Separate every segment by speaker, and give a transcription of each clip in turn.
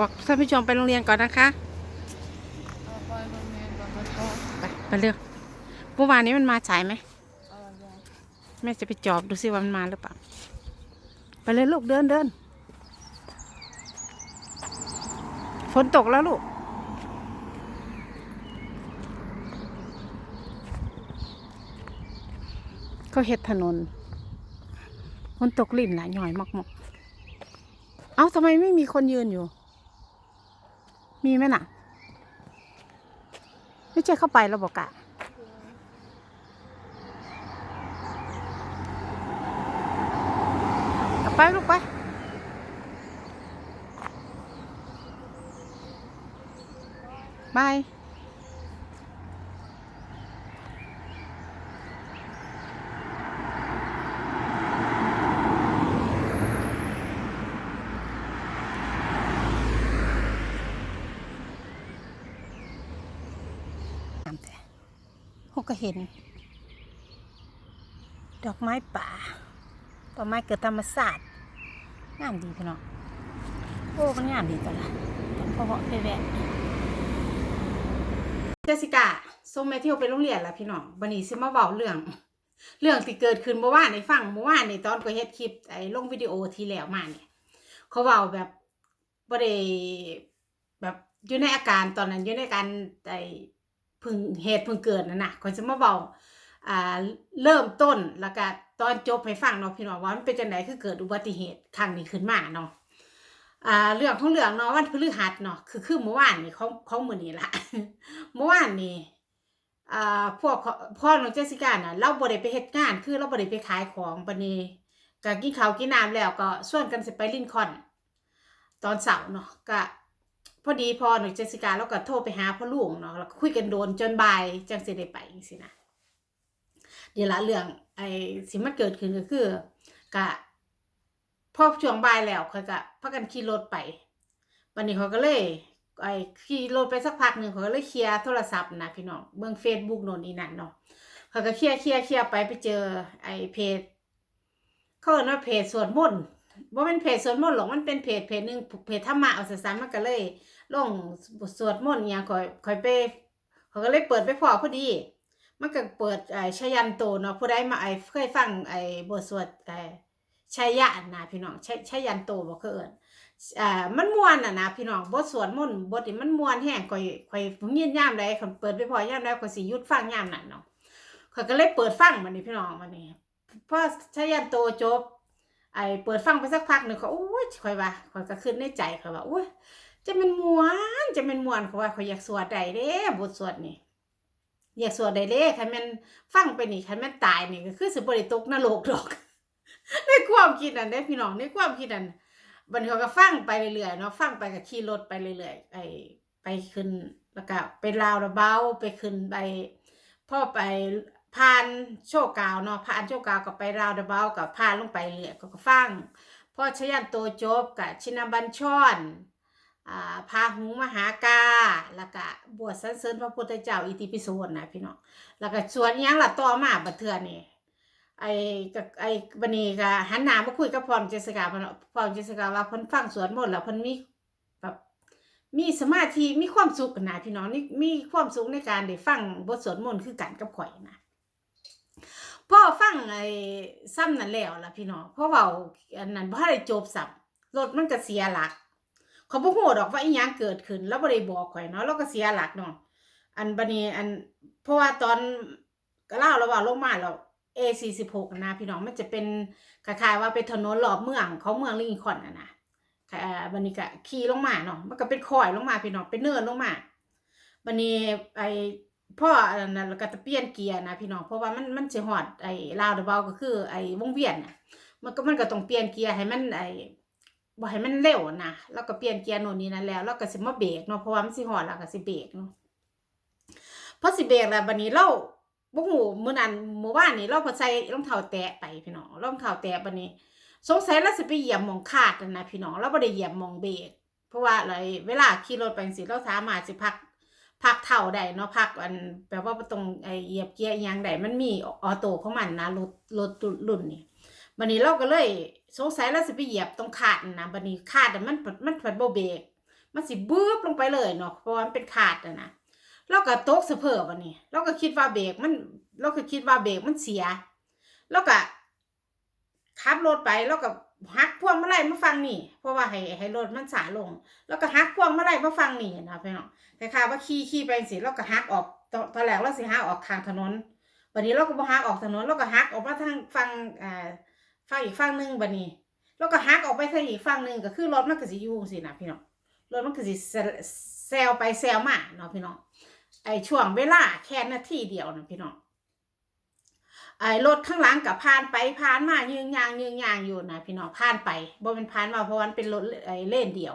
Speaker 1: บอกท่านผู้ชมไปโรงเรียนก่อนนะคะ
Speaker 2: เอาไปโรงเรียนก่อนมาโทษ
Speaker 1: ไปไปเร็วเมื่อวานนี้มันมาสายไหม
Speaker 2: เอายา
Speaker 1: แม่จะไปจอบดูสิว่ามันมาหรือเปล่า ไปเลยลูกเดินเดินฝนตกแล้วลูกเขาเฮ็ดถนนฝนตกลิ่นหลายหน่อยมากๆเอ้าทำไมไม่มีคนยืนอยู่ มีไหมน่ะ ไม่ใช่เข้าไปแล้วบอกกะ กลับไปลูกไป บาย ตามแต่พว ก็เห็น ดอกไม้ป่าต้นไม้เกิดธรรมศาสตร์งามดีพี่น้องโอ้มันงามดีตัวละแต่พอเหาะไปแวะเจสิก้าส่งแมทธิวไปโรงเรียนแล้วพี่น้องบันนี้สิมาเว้าเรื่อง เรื่องที่เกิดขึ้นเมื่อวานในฟังเมื่อวานในตอนก็เฮ็ดคลิปไอ้ลงวิดีโอที่แล้วมาเนี่ยเขาเว้าแบบบ่ได้แบบอยู่ในอาการตอนนั้นอยู่ในอาการไอ้ พึ่งเหตุพึ่งเกิดนั่นน่ะก็จะมาเว้าอ่าเริ่มต้นแล้วก็ตอนจบให้ฟังเนาะพี่น้องว่ามันเป็นจังไดคือเกิดอุบัติเหตุครั้งนี้ขึ้นมาเนาะอ่าเรื่องของเรื่องเนาะวันพฤหัสเนาะคือคือเมื่อวานนี่ของของมื้อนี้ละเมื่อวานนี่อ่าพวกพ่อน้องเจสิก้าน่ะเราบ่ได้ไปเฮ็ดงานคือเราบ่ได้ไปขายของบัดนี้ก็กินข้าวกินน้ำแล้วก็ชวนกันสิไปลินคอน ตอนเช้าเนาะก็ พอดีพอหน้องเจสิก้าเราก็โทรไปหาพ่อลุงเนาะแล้วก็คุยกันโดนจนบ่ายจังสิได้ไปจังซี่นะเดี๋ยวละเรื่องไอ้สิมันเกิดขึ้นก็คือกะพอช่วงบ่ายแล้วเขาก็พากันขี่รถไปวันนี้เขาก็เลยไอ้ขี่รถไปสักพักหนึ่งเขาก็เลยเคลียร์โทรศัพท์นะพี่น้องเบิ่งเฟซบุ๊กโน่นนี่นั่นเนาะเขาก็เคลียร์เคลียร์เคลียร์ไปไปเจอไอ้เพจเขาเรียกว่าเพจสวดมนต์ว่าเป็นเพจสวดมนต์หรอกมันเป็นเพจเพจหนึ่งเพจธรรมะเอาสั้นๆมันก็เลย ลงบทสวดมนต์อหย่างคอยคอยไปเขาก็เลยเปิดไปพอพอดี มันก็เปิดไอ้ชยันโตเนาะผู้ใดมาไอ้เคยฟังไอ้บทสวดไอ้ชยะนะพี่น้องชชยันโตบ่เคยเอิ้นอ่ามันม่วนน่ะนะพี่น้องบทสวดมนต์บทนี่มันม่วนแฮงข่อยข่อยผมยินยามใดคันเปิดไปพอยามใดข่อยสิหยุดฟังยามนั้นเนาะข่อยก็เลยเปิดฟังบัดนี้พี่น้องบัดนี้พอชยันโตจบไอ้เปิดฟังไปสักพักหนึงเขาโอ้ยข่อยว่าข่อยก็ขึ้นในใจข่อยว่าโอ้ย จะเป็นมวนจะเป็นมวนเข่อยว่าเข่อยากสวดได้เด้บทสวดนี่อยากสวดได้เด้คันแม่นฟังไปนี่คันแม่นตายนี่ก็คือสิบ่ได้ตกนรกดอกในความคิดนั้นเด้พี่น้องในความคิดนั้นบันเขาก็ฟังไปเรื่อยๆเนาะฟังไปก็ขี่รถไปเรื่อยๆไอไปขึ้นแล้วก็ไปลาวระเบาไปขึ้นไปพ่อไปผ่านโชกาวเนาะผ่านโชกาวก็ไปลาวระเบากับผ่านลงไปเรื่อยก็ฟังพ่อชยันโตจบกับชินบัญชอ่า พาหุงมหากา แล้วก็บวชสรรเสริญพระพุทธเจ้าอิติปิโสนะพี่น้อง แล้วก็ส่วนยังล่ะต่อมาบัดเทื่อนี่ไอ้กับไอ้บันนี้ก็หันหน้ามาคุยกับพรเจสิกาพิ่นพรเจสิกาว่าเพิ่นฟังสวดมนต์แล้วเพิ่นมีแบบมีสมาธิมีความสุขนะพี่น้องนี่มีความสุขในการได้ฟังบทสวดมนต์คือกันกับข่อยนะพ่อฟังไอ้ซ้ำนั่นแล้วล่ะพี่น้องเพราะเว้าอันนั้นบ่ทันได้จบซ้ำรถมันก็เสียหลัก เขาบ่ฮู้ดอกว่าอีหยังเกิดขึ้น แล้วบ่ได้บอกข่อยเนาะเราก็เสียหลักเนาะอันบัดนี้อันเพราะว่าตอนก็เล่าแล้วว่าลงมาแล้ว A46 นะพี่น้องมันจะเป็นคล้ายๆว่าเป็นถนนรอบเมืองของเมืองลิงคอนน่ะนะอ่าบัดนี้ก็ขี่ลงมาเนาะมันก็เป็นคอยลงมาพี่น้องเป็นเนินลงมาบัดนี้ไอ้พ่ออันนั้นก็จะเปลี่ยนเกียร์นะพี่น้องเพราะว่ามันมันสิฮอดไอ้ลาวเดอะเบาก็คือไอ้วงเวียนน่ะมันก็มันก็ต้องเปลี่ยนเกียร์ให้มันไอ้ บ่ให้มันเร็วนะแล้วก็เปลี่ยนเกียร์โน่นนี่นั่นแล้วแล้วก็สิมาเบรกเนาะเพราะว่ามันสิฮอดแล้วก็สิเบรกเนาะพอสิเบรกแล้วบัดนี้เราบ่ฮู้มื้อนั้นเมื่อวานนี้เราพอใส่รองเท้าแตะไปพี่น้องรองเท้าแตะบัดนี้ สงสัยเราสิไปเหยียบหม่องคาดนะพี่น้องเราบ่ได้เหยียบหม่องเบรกเพราะว่าอะไรเวลาขี่รถไปจังซี่เราสามารถสิพักพักเท้าได้เนาะพักอันแปลว่าต้องไอเหยียบเกียร์ยังได้มันมีออโต้ของมันนะรถรถรุ่นนี้บันนี้เราก็เลย สงสัยเราสิไปเหยียบตรงคาดนะบันนี้คาดน่มันมันผัดโบเบรกมันสิบึ้บลงไปเลยเนาะเพราะว่ามันเป็นขาดอะนะแล้วก็ตกสะเพิบอันนี้เราก็คิดว่าเบรกมันเราก็คิดว่าเบรกมันเสียแล้วก็ขับรถไปแล้วก็หักพวงมาลัยมาฟังนี่ เพราะว่าให้ให้รถมันสาลง แล้วก็หักพวงมาลัยมาฟังนี่นะพี่น้องแต่ค่ะว่าขี่ขี่ไปสิแล้วก็หักออกตอนตอนแรกเราสิหักออกทางถนนบัดนี้เราก็บ่หักออกถนนเราก็หักออกมาทางฝั่งอ่า ฝั่งอีกฝั่งหนึ่งบัดนี้ แล้วก็หักออกไปทางอีกฝั่งหนึ่งก็คือรถมันก็สิยู่สินะพี่น้องรถมันก็สิแซแซวไปแซวมาเนาะพี่น้องไอ้ช่วงเวลาแค่นาทีเดียวนะพี่น้องไอ้รถข้างหลังกับผ่านไปผ่านมายืงยางยืงยางอยู่นะพี่น้องผ่านไปบ่เป็นผ่านมาเพราะว่ามันเป็นรถไอ้เลนเดียว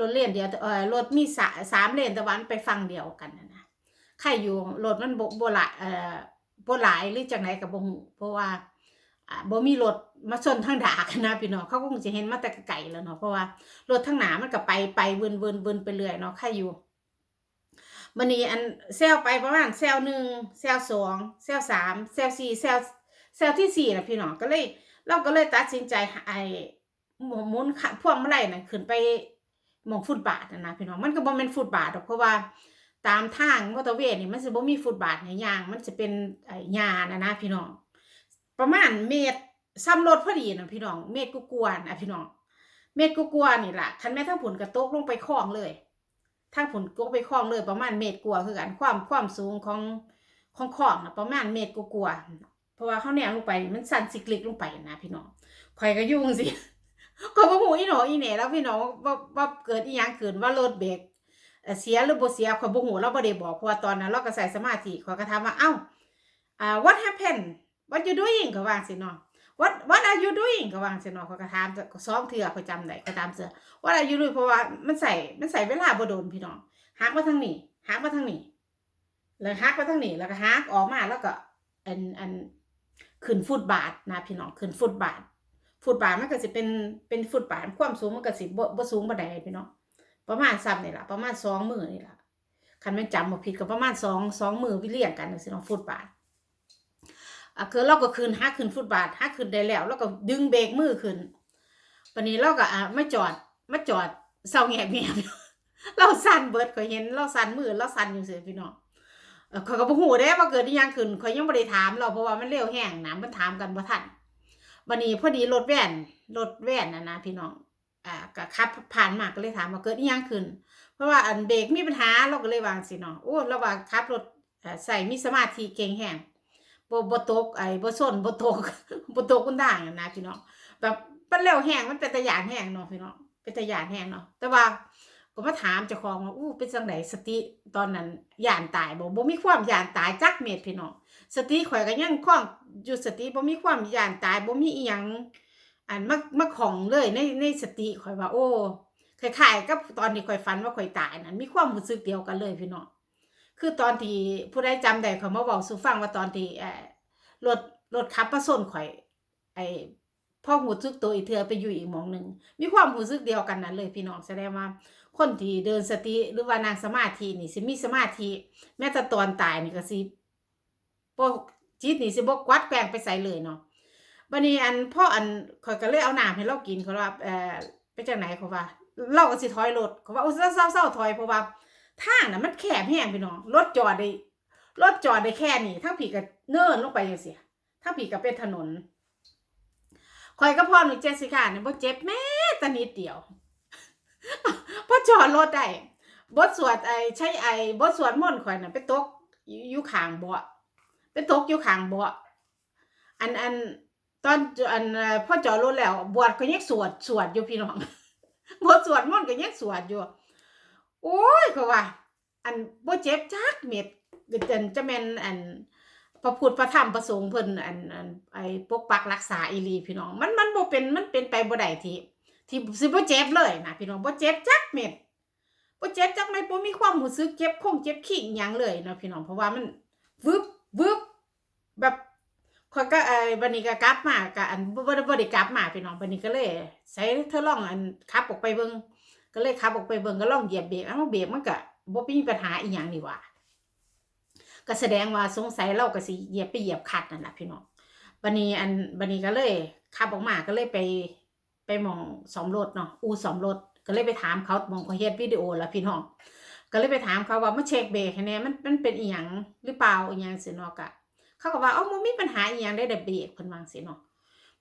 Speaker 1: รถเลนเดียวเออรถมีสาสามเลนแต่วันไปฟังเดียวกันนะนะใครอยู่รถมันบ่บ่หลายเอ่อบ่หลายหรือจังไหนกับบ่ฮู้เพราะว่าอ่าบ่มีรถ มาชนทางดากันนะพี่น้องเขาก็คงจะเห็นมาแต่ไกลแล้วเนาะเพราะว่ารถทางหนามันก็ไปไปเวินเวินเวินไปเรื่อยเนาะใครอยู่มันนี้อันเซลไปประมาณเซลหนึ่งเซลสองเซลสามเซลสี่เซลเซลที่สี่นะพี่น้องก็เลย เราก็เลยตัดสินใจไอ้หมุนหมุนขะพวงมาลัยน่ะขึ้นไปมองฟุตบาทนะนะพี่น้องมันก็บ่แม่นฟุตบาทหรอกเพราะว่าตามทางมอเตอร์เวย์นี่มันสิบ่มีฟุตบาทให้ย่าง มันจะเป็นไอ้หญ้านะนะพี่น้องประมาณเมตร ซ้ำรถพอดีนะพี่น้อง เมตรกูกวนอะพี่น้อง เมตรกูกวนนี่แหละคันแม่ทั้งผลกระตกลงไปคลองเลยถ้าผลกกไปคลองเลย ประมาณเมตรกว่าคือกันความความสูงของของคลองนะประมาณเมตรกว่าเพราะว่าเขาแนวลงไปมันสั่นสิกลิกลงไปนะพี่น้องข่อยก็ยุ่งสิก็บ่ฮู้อีหนออีแหน่แล้วพี่น้องว่าว่าเกิดอีหยังขึ้นว่ารถเบรกเสียหรือบ่เสียข่อยบ่ฮู้เราบ่ได้บอกเพราะว่าตอนนั้นเราก็ใส่สมาธิข่อยก็ถามว่าเอ้าอ่า what happened what you doing ก็ว่าสิเนาะ what what are you doing ก็ว่าสิเนาะข่อยก็ถามสองเทื่อข่อยจำได้ก็ตามเสือว่าอายุด้วยเพราะว่ามันใส่มันใส่เวลาบ่โดนพี่น้องหักมาทางนี้หักมาทางนี้แล้วหักมาทางนี้แล้วก็หักออกมาแล้วก็อันอันขึ้นฟุตบาทนะพี่น้องขึ้นฟุตบาท ฟุตบาทมันก็สิเป็นเป็นฟุตบาทความสูงมันก็สิบ่บ่สูงบ่ได้พี่น้องประมาณซ้ำนี่ล่ะประมาณสองมือนี่ล่ะคันแม่นจำบ่ผิดก็ประมาณสองสองมือวิเรียงกันจังซี่เนาะฟุตบาท อะคือเราก็ขึ้นหักขึ้นฟุตบาทหักขึ้นได้แล้วแล้วก็ดึงเบรกมือขึ้นวันนี้เราก็อะไมาจอดไมาจอดเศร้าแงบแงบเราสั่นเบิดข่อยเห็นเราสั่นมือเราสั่นอยู่เสียพี่น้องเข่อยก็บ่ฮู้เด้ว่าเกิดยังขึ้นข่อยยังบ่ได้ถามเราเพราะว่ามันเร็วแห้งนะมันถามกันบ่ทันวันนี้พอดีรถแว่นรถแว่นนะนะพี่น้องอ่าก็ขับผ่านมาก็เลยถามว่าเกิดยังขึ้น เพราะว่าอันเบรกมีปัญหาเราก็เลยวางสิเนาะโอ้เราว่าขับรถใส่มีสมาธิเก่งแห้ง บ่บ่ตกไอ้บ่ส้นบ่ตกบ่ตกคุณด่างนะพี่น้องแบบมันเร็วแห้งมันเป็นตะยานแห้งเนาะพี่เนาะเป็นตะยานแห้งเนาะแต่ว่าก็มาถามเจ้าของว่าอู้เป็นจังไดสติตอนนั้นย่านตายบ่บ่มีความย่านตายจักเม็ดพี่น้องสติข่อยก็ยังคล่องอยู่สติบ่มีความย่านตายบ่มีอีหยังอันมามาของเลยในในสติข่อยว่าโอ้คล้ายๆกับตอนที่ข่อยฝันว่าข่อยตายนั้นมีความรู้สึกเดียวกันเลยพี่น้อง คือตอนที่ผู้ใดจำได้เขามาเว้าสู่ฟังว่าตอนที่เอ่อรถรถขับมาส้นข่อย ไอ้พ่อหูซึกตัวอีเทือไปอยู่อีกหมองหนึ่งมีความหูซึกเดียวกันนั้นเลยพี่น้องแสดงว่า คนที่เดินสติหรือว่านางสมาธินี่สิมีสมาธิ แม้แต่ตอนตายนี่ก็สิบ่จิตนี่สิบ่กวัดแกงไปใส่เลยเนาะบัดนี้อันพ่ออันข่อยก็เลยเอาน้ำให้เรากินเขาว่าเอ่อไปจากไหนเขาว่าเราก็สิถอยรถเขาว่าโอ้เศร้าเศร้าๆถอยเพราะว่า ทางน่ะมันแคบแห้งพี่น้องรถจอดได้รถจอดได้แค่นี้ทั้งผีก็เนิ่นลงไปจังซี่ทั้งผีก็เป็นถนนข่อยก็พ่อหนูเจสสิก้าเนี่ยบ่เจ็บแม้แต่นิดเดียวพอจอดรถได้บทสวดไอ้ใช้ไอ้บทสวดมนต์ข่อยน่ะไปตกอยู่อยู่ข้างเบ่ไปตกอยู่ขางเบ่อันอันตอนอันเอ่อพอจอดรถแล้ว บวชก็ยังสวดสวดอยู่พี่น้องบทสวดมนต์ก็ยังสวดอยู่ โอ้ยก็ว่า อันบ่เจ็บจักเม็ดเดินจะแม่นอันพระพุทธพระธรรมพระสงฆ์เพิ่นอันอันไอ้ปกปักรักษาอีหลีพี่น้อง มันมันบ่เป็นมันเป็นไปบ่ได้ที่ที่สิบ่เจ็บเลยนะพี่น้องบ่เจ็บจักเม็ดบ่เจ็บจักเม็ดบ่มีความรู้สึกเจ็บคงเจ็บขิงหยังเลยเนาะพี่น้องเพราะว่ามันวึบวึบแบบข่อยก็ไอ้บัดนี้ก็กลับมาก็อันบ่บ่ได้บ่ได้กลับมาพี่น้องบัดนี้ก็เลยใส่เธอลองอันขับออกไปเบิ่ง ก็เลยขับออกไปเบิ่งก็ลองเหยียบเบรกเอ้าเบรกมันก็บ่มีปัญหาอีหยังนี่ว่าก็แสดงว่าสงสัยเราก็สิเหยียบไปเหยียบขัดนั่นแหละพี่น้องบันนี้อันบันนี้ก็เลยขับออกมาก็เลยไปไปมองสอมรถเนาะอูสอมรถก็เลยไปถามเขามองเขาเฮ็ดวิดีโอแล้วพี่น้องก็เลยไปถามเขาว่ามาเช็คเบรกให้แน่มันมันเป็นอีหยังหรือเปล่าอีหยังสิเนาะกะเขาก็ว่าเอ้ามันมีปัญหาอีหยังได้แต่เบรกเพิ่นวางซี่เนาะ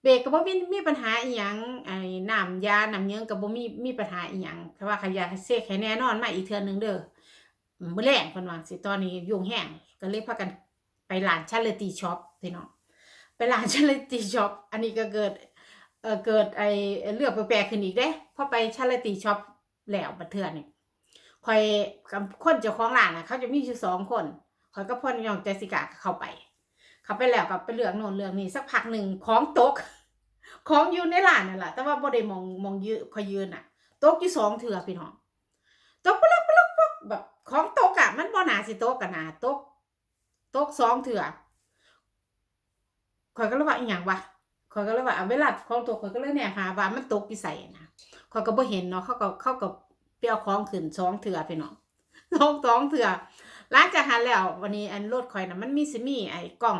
Speaker 1: เบรกก็บ่มีมีปัญหาอีหยังไอ้น้ำยาน้ำเยืองก็บ่มีมีปัญหาอีหยังแต่ว่าขยากให้เช็คให้แน่นอนมาอีกเทื่อนึงเด้อมื้อแรงเพิ่นว่าจังซี่ตอนนี้ยุ่งแฮงก็เลยพากันไปร้านชาเลตี้ช็อปพี่น้องไปร้านชาเลตี้ช็อปอันนี้ก็เกิดเออเกิดไอเรืองแปลกๆขึ้นอีกเด้พอไปชาลตีช็อปแล้วบัดเทื่อนี่คอยกับคนเจ้าของร้านน่ะเขาจะมีอยู่สองคนคอยก็พ่นยองเจสิก้าเข้าไป เข้าไปแล้วกับไปเรืองโน่นเรืองนี้สักพักหนึ่งของตก ของอยู่ในร้านนั่นแหละแต่ว่าบ่ได้มองมองยืนคอยยืนน่ะตกอยู่สองเถื่อพี่น้องตกปลักปลักปลักแบบของตกอะมันบ่หนาสิตกกันนะตกตกสองเถื่อคอยก็เลยว่าอีหยังวะข้อยก็เลยว่าเอาเวลาของตัวข้อยก็เลยเนี่ยหาว่ามันตกอยู่ไสนะข้อยก็บ่เห็นเนาะเขาก็เขาก็ไปเอาของขึ้นสองเถื่อพี่น้องสองสองเถื่อหลังจากหันแล้ววันนี้อันรถข่อยนะมันมีสิมีไอ้กล่อง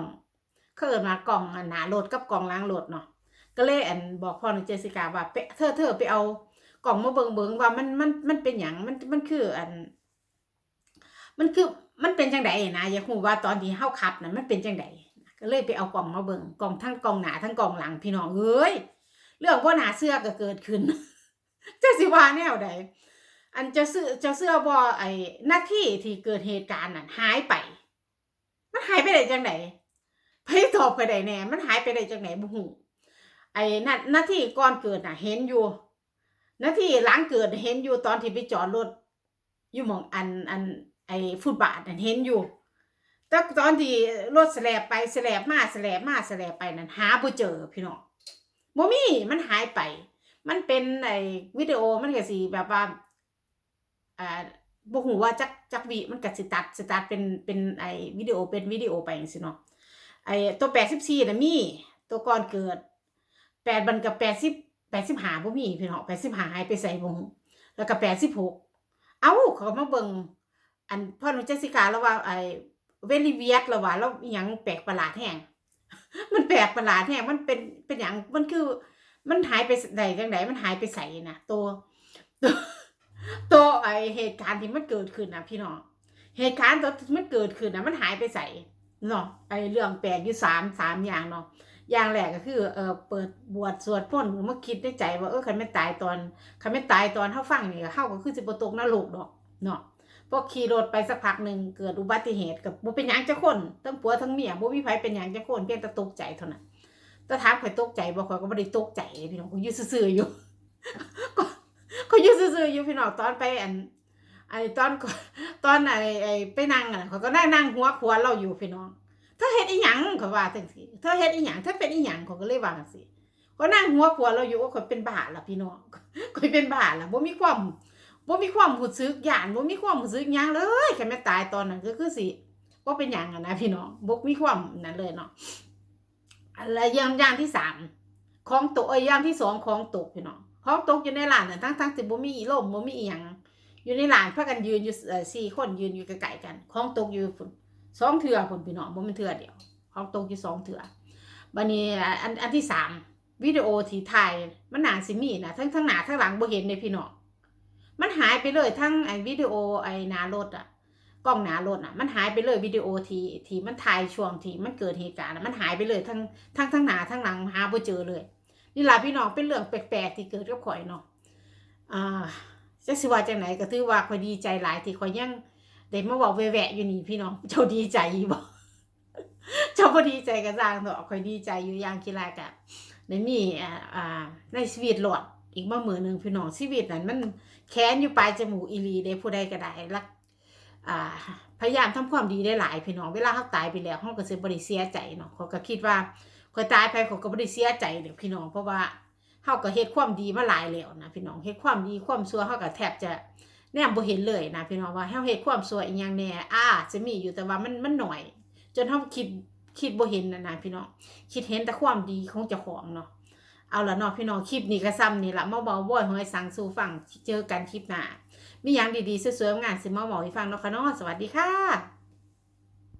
Speaker 1: เขาเอิ้นว่ากล่องอันหน้ารถกับกล่องล้างรถเนาะ ก็เลยอันบอกพ่อหนูเจสิก้าว่าไปเธอเธอไปเอากล่องมาเบิ่งเบิ่งว่ามันมันมันเป็นหยังมันมันคืออัน มันคือมันเป็นจังไดนะอยากรู้ว่าตอนที่เฮาขับน่ะมันเป็นจังไดก็เลยไปเอากล่องมาเบิ่งกล่องทั้งกล่องหนาทั้งกล่องหลังพี่น้องเอ้ยเรื่องว่าหนาเสื้อก็เกิดขึ้นเจสิว่าแนวใดอันจะเสื้อจะเสื้อบ่ไอ้หน้าที่ที่เกิดเหตุการณ์นั้นหายไป มันหายไปได้จังไดไปตอบไปได้แน่ มันหายไปได้จังไดบ่ฮู้ ไอ้นาหน้าที่ก่อนเกิดน่ะ เห็นอยู่หน้าที่หลังเกิดเห็นอยู่ตอนที่ไปจอดรถอยู่หมองอันอันไอ้ฟุตบาทนั่นเห็นอยู่แต่ตอนที่รถแสลบไปแสลบมาแสลบมาแสลบไปนั้นหาบ่เจอพี่น้องบ่มีมันหายไป มันเป็นไอ้วิดีโอมันก็สิแบบว่าอ่าบ่ฮู้ว่าจักจักวิมันก็สิตัดสิตัดเป็นเป็นไอ้วิดีโอเป็นวิดีโอไปจังซี่เนาะไอ้ตัว84น่ะมีตัวก่อนเกิด 8บันกับ80 85บ่มีพี่น้อง85หาหายไปไสบ่ฮู้แล้วก็86เอ้าเขาก็มาเบิ่งอันพ่อหนูเจสิกาแล้วว่าไอเวลิเวียดละว่าแล้วอหยังแปลกประหลาดแห้งมันแปลกประหลาดแห้งมันเป็นเป็นอย่างมันคือ มันหายไปไหนจังไหนมันหายไปใส่นะตัวตัวตัวไอเหตุการณ์ที่มันเกิดขึ้นนะพี่น้องเหตุการณ์ตัวที่มันเกิดขึ้นนะมันหายไปใส่เนาะไอเรื่องแปลกอยู่สามสามอย่างเนาะ อย่างแรกก็คือเออเปิดบวชสวดพ่นเมื่อคิดในใจว่าเออคันไม่ตายตอนคันไม่ตายตอนเท่าฟังนี่ก็เข้าก็คือสิบตกนรกดอกเนาะพอขี่รถไปสักพักหนึ่งเกิดอุบัติเหตุกับบ่เป็นยังจักคนทั้งผัวทั้งเมียบ่มีไผเป็นยังจักคนเพียงแต่ตกใจเท่านั้นแต่ถามข่อยตกใจบ่ข่อยก็บ่ได้ตกใจพี่น้องข่อยอยู่ซื่ออยู่ก็ข่อยอยู่ซื่ออยู่พี่น้องตอนไปอันไอ้ตอนตอนไอ้ไอ้ไปนั่งอะข่อยก็นั่งนั่งหัวขวานเราอยู่พี่น้อง อเฮ็ดอีหยังเข่อยว่าจังซี่เธอเฮ็ดอีหยังเธอเป็นอีหยังข่อยก็เลยว่าจังซี่ก็นั่งหัวขวเราอยู่ว่าข่อยเป็นบ้าล่ะพี่น้องข่อยเป็นบ้าล่ะบ่มีความบ่มีความรู้สึกหยานบ่มีความรู้สึกหยังเลยแค่แม่ตายตอนนั้นก็คือสิบ่เป็นหยังอะนะพี่น้องบ่มีความนั้นเลยเนาะอะไรอย่างอย่างที่สามของตกเอ้ยอย่างที่สองของตกพี่น้องของตกอยู่ในร้านน่ะทั้งทั้งที่บ่มีลมบ่มีอีหยังอยู่ในร้านพากันยืนอยู่เอ่อสี่คนยืนอยู่ใกล้ๆกัน ของตกอยู่พุ่น สองเทื่อพุ่นพี่น้องบ่แม่นเทื่อเดียวของตกอยู่สองเทื่อบัดนี้อันอันที่สามวิดีโอที่ถ่ายมันหนาสิมีนะทั้งทั้งหนาทั้งหลังบ่เห็นเลยพี่น้องมันหายไปเลยทั้งไอ้วิดีโอไอ้หนารถอะกล้องหนารถอะมันหายไปเลยวิดีโอที่ที่มันถ่ายช่วงที่มันเกิดเหตุการณ์มันหายไปเลยทั้งทั้งทั้งหนาทั้งหลังหาบ่เจอเลย นี่ล่ะพี่น้องเป็นเรื่องแปลกๆที่เกิดกับข่อยเนาะอ่าจักสิว่าจังไหนก็ถือว่าข่อยดีใจหลายที่ข่อยยัง ได้มาเว้าแวะอยู่นี่พี่น้องเจ้าดีใจบ่เจ้าบ่ดีใจก็สร้างเถอะข่อยดีใจอยู่อย่างกีฬากะได้มีอ่าอ่าในชีวิตรอดอีกมามื้อหนึ่งพี่น้องชีวิตนั้นมันแค้นอยู่ปลายจมูกอีหลีได้ผู้ใดก็ได้รักอ่าพยายามทำความดีได้หลายพี่น้องเวลาเขาตายไปแล้วเขาก็สิบ่ได้เสียใจเนาะเขาก็คิดว่าเขาตายไปเขาก็บ่ได้เสียใจเด้อพี่น้องเพราะว่าเขาก็เฮ็ดความดีมาหลายแล้วนะพี่น้องเฮ็ดความดีความชั่วเขาก็แทบจะ แนมบ่เห็นเลยนะพี่น้องว่าเฮาเฮ็ดความชั่วอีหยังแหน่อ่าจะมีอยู่แต่ว่ามันมันหน่อย จนเฮาคิดคิดบ่เห็นนะนะพี่น้องคิดเห็นแต่ความดีของเจ้าของเนาะเอาละเนาะพี่น้องคลิปนี้ก็ซ้ำนี่ละมาเบาบ่อยหอยสังสู่ฟังเจอกันคลิปหน้ามีหยังดีๆสวยๆงานสิมาบอกให้ฟังเนาะค่ะเนาะสวัสดีค่ะ